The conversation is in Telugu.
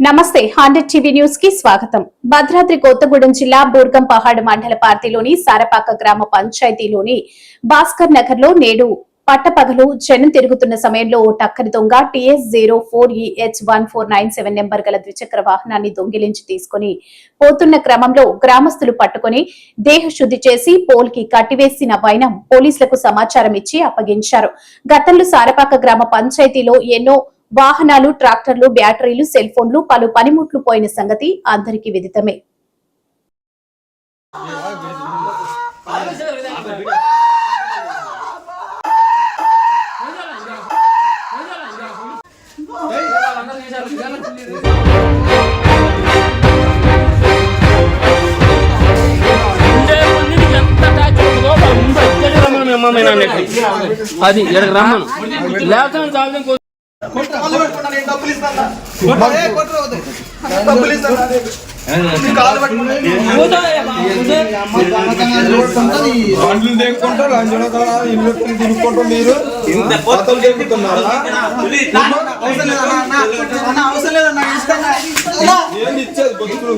నమస్తే హండ్రెడ్ టీవీ న్యూస్కి స్వాగతం. భద్రాద్రి కొత్తగూడెం జిల్లా బూర్గం పహాడ్ మండల పార్టీలోని సారపాక గ్రామ పంచాయతీలోని భాస్కర్ నగర్లో నేడు పట్టపగలు జనం తిరుగుతున్న సమయంలో ఓ టక్కరి దొంగ T S zero four E H one four nine seven number గల ద్విచక్ర వాహనాన్ని దొంగిలించి తీసుకుని పోతున్న క్రమంలో గ్రామస్తులు పట్టుకుని దేహశుద్ధి చేసి పోల్కి కట్టివేసిన వైనం పోలీసులకు సమాచారం ఇచ్చి అప్పగించారు. గతంలో సారపాక గ్రామ పంచాయతీలో ఎన్నో వాహనాలు ట్రాక్టర్లు బ్యాటరీలు సెల్ ఫోన్లు పలు పనిముట్లు పోయిన సంగతి అందరికీ విదితమే అది ఇక్కడికి రమ్మను లేకపోతే లంచం ఇల్లు తినుకుంటూ మీరు. దేకుతున్నారా ఏంది ఇచ్చేది బతుకులు